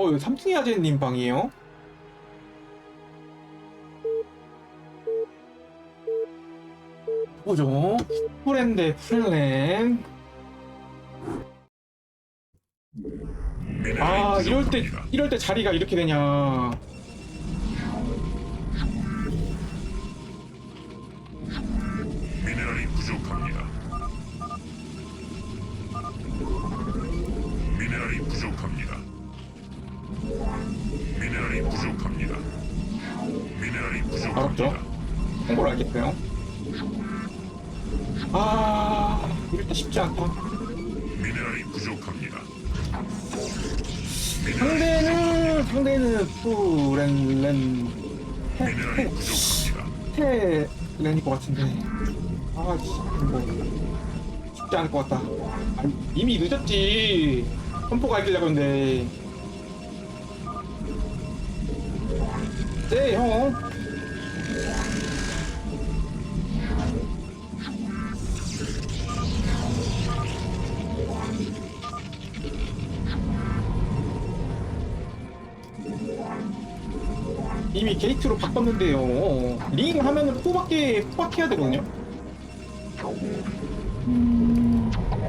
어, 이거 삼풍이 아재님 방이에요? 보죠. 프렌드 프렌랜. 아, 이럴 때, 이럴 때 자리가 이렇게 되냐. 부족합니다. 테렌일 것 같은데. 아, 씨, 뭐. 쉽지 않을 것 같다. 아, 이미 늦었지. 펌포가 이기려고 했는데. 네, 형. 이미 게이트로 바꿨는데요. 링 하면은 포박게 포박해야 되거든요.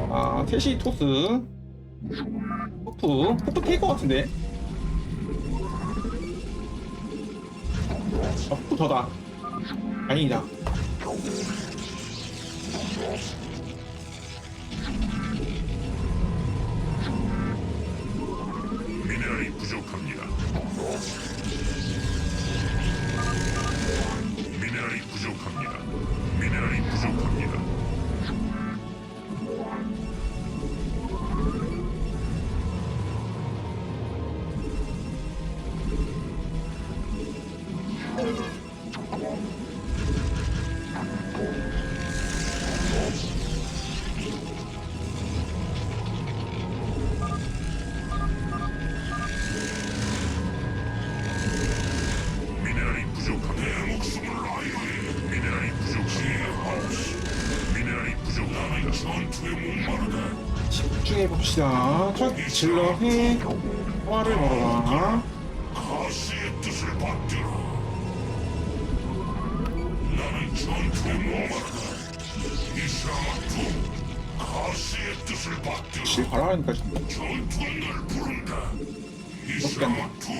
아 테시 토스 포프 포프 테이거 같은데. 아 포프 저다. 아니다. 봅시다. 첫 질러해 화를 걸어라. 가시의 뜻을 받들어. 나는 전투에 목마르다. 이샤마투 가시의 뜻을 받들어. 질 바라니까 좀. 전투가 날 부른다. 이샤마투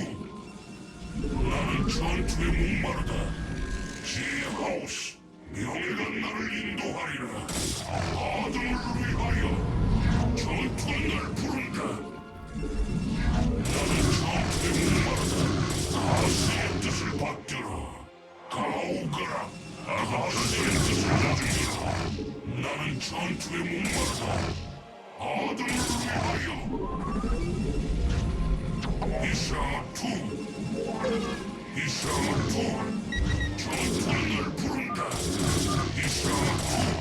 나는 전투에 목마르다. 지하우스 명예가 나를 인도하리라. 아들을 위하여 이샤투 전투가 날 부른다. 이샤투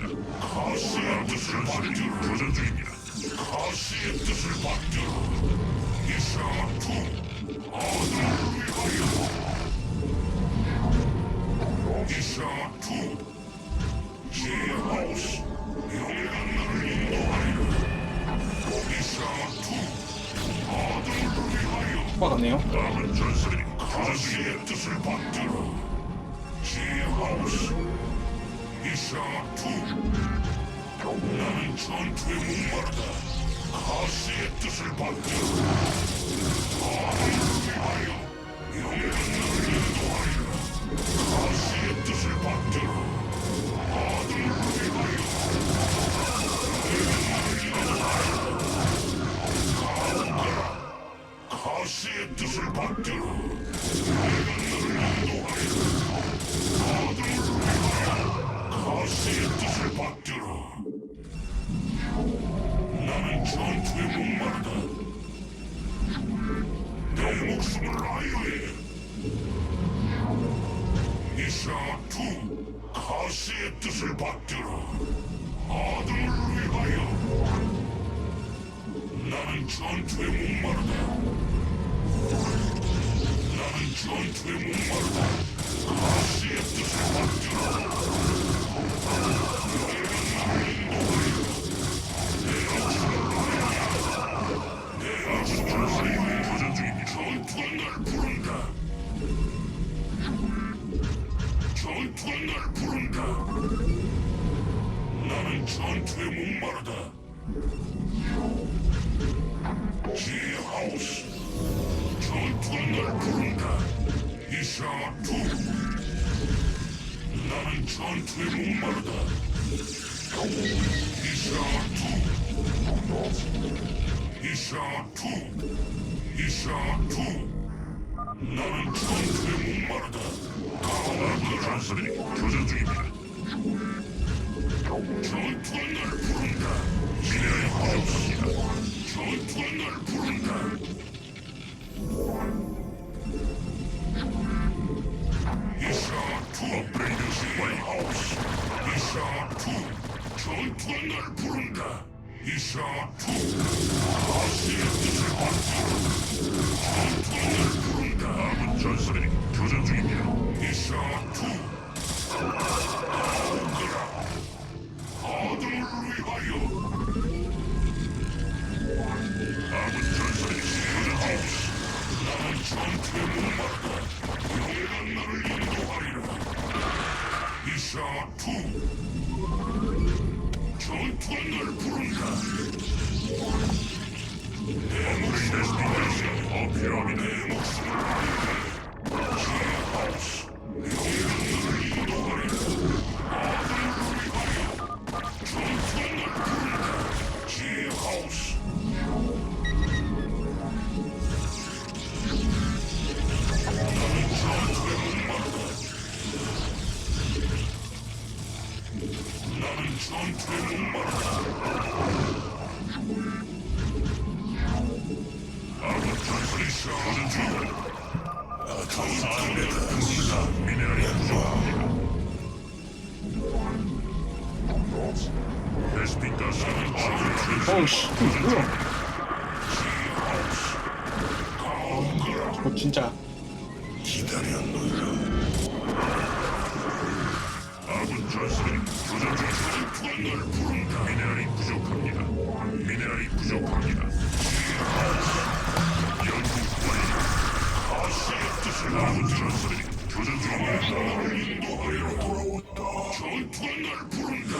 가시의 뜻을 받들어 교전 중입니다 가시의 뜻을 받들어 이샤투 아들을 위하여 이샤투 지하우스 명예가 나를 인도하리라 이샤투 아들을 위하여 받았네요. 남은 전설이 가시의 뜻을 받들어 지하우스 이샤투 나는 전투에 목마르다 가시의 뜻을 받들어 아들을 위하여 명예가 나를 인도하리라 가시의 뜻을 받들어 아들을 위하여 가시의 뜻을 받들어 내가 너를 인도하리라 아들 선날 부른다. 이샤투. 나는 전투에 목마르다. 이샤투. 이샤투. 이샤투. 나는 전투에 목마르다. 강한 전설이 교전 중입니다. 전투는 날 부른다. 미래의 하옵니다. 전투는 날 부른다. 你杀猪。 아이씨 뭐야 이거 진짜 아군 전사들이 조정 중널 부른다. 미네랄이 부족합니다. 미네랄이 부족합니다. 연구 완료. 가시의 뜻을 아군 전사들이 조정 중널이 노하여 돌아왔다. 전투가 널 부른다.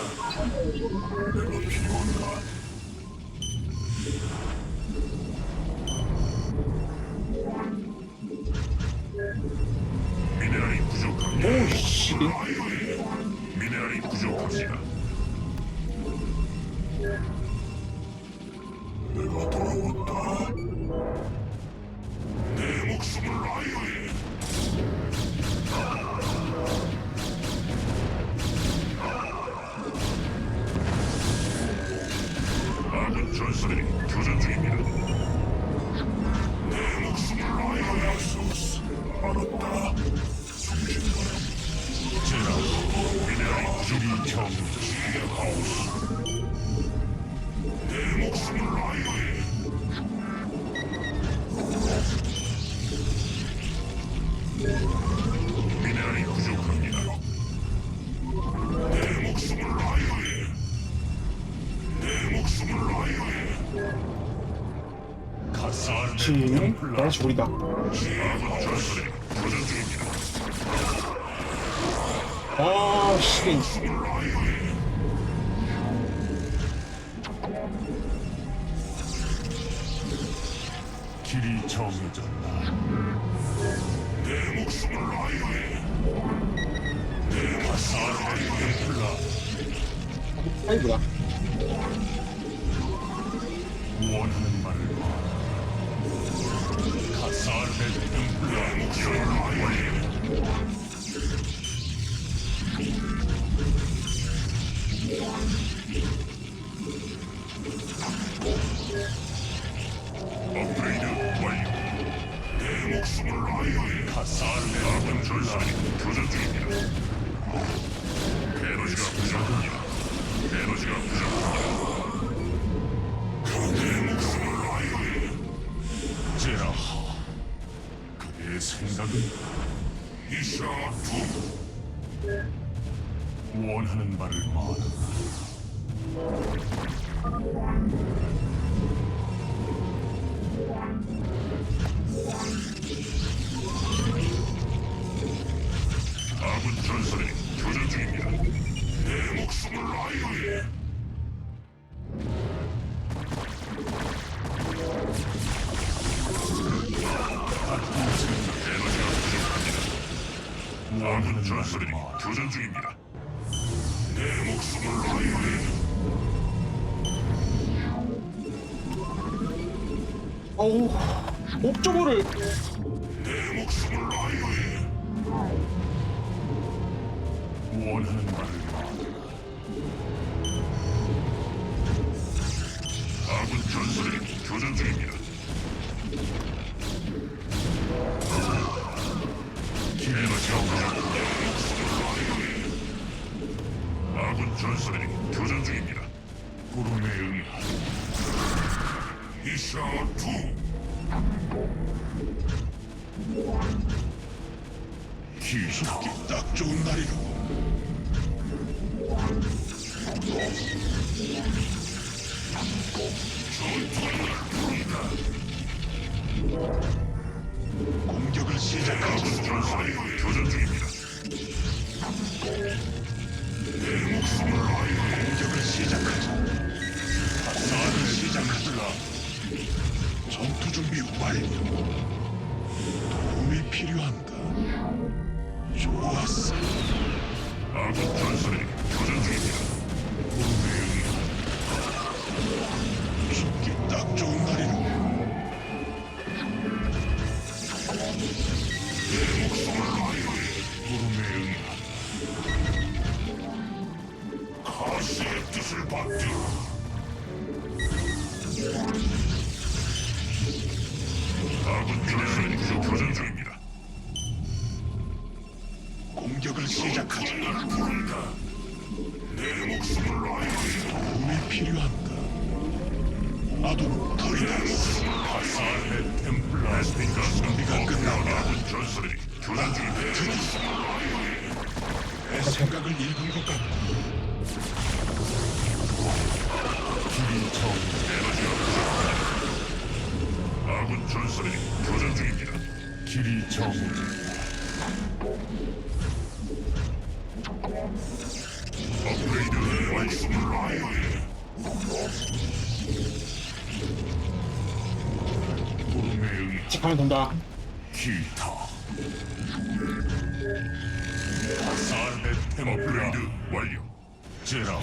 내가 필요한가? Thank you. 대충이 대충 우리다. 아 시긴 길이 정해졌다 내 목숨을 라이오에 내가 살아야 플라 아이구야. 이샤 투 원하는 바를 말하라. 아군 전선이 교전 중입니다. 내 목숨을 아이오에 아군 전선이 교전 중입니다. 내 목숨을 아이오에 어우 옵저버를 내 목숨을 아이오에 원하는 바를 말하라. 아군 전선이 교전 중입니다. 아군 전선이 교전 중입니다. 구름에 의한 이샤 투 기적이 딱 좋은 날이로. 공격을 시작하고 전선이 교전 중입니다. 내 목숨을 아이고 공격을 시작하자. 싸움을 시작하자. 전투 준비 완료. 도움이 필요한가? 좋았어. 아군 전선이 공격을 시작하자. 내 목숨을 아이오에 도움이 필요한가? 아둔 털이다. 아사의 템플라 스피커 준비가 전선이 교전 중입니다. 내 생각을 읽은 것 같다. 아군 전선이 교전 중입니다. 길이 정업 직하면 돈다 기타 업그레이드 완료. 제라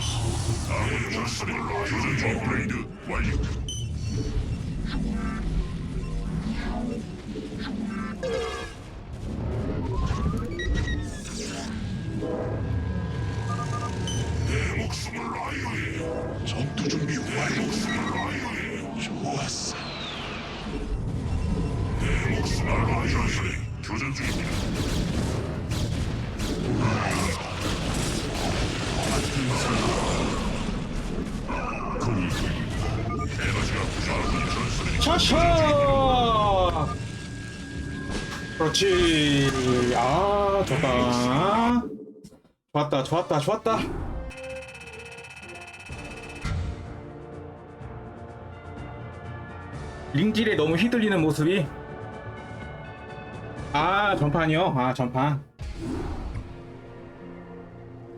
아군 전선이 교전 중 업그레이드 완료. 샤샤 그렇지. 아 좋다. 좋았다 좋았다 좋았다. 링질에 너무 휘둘리는 모습이. 아 전판이요? 아 전판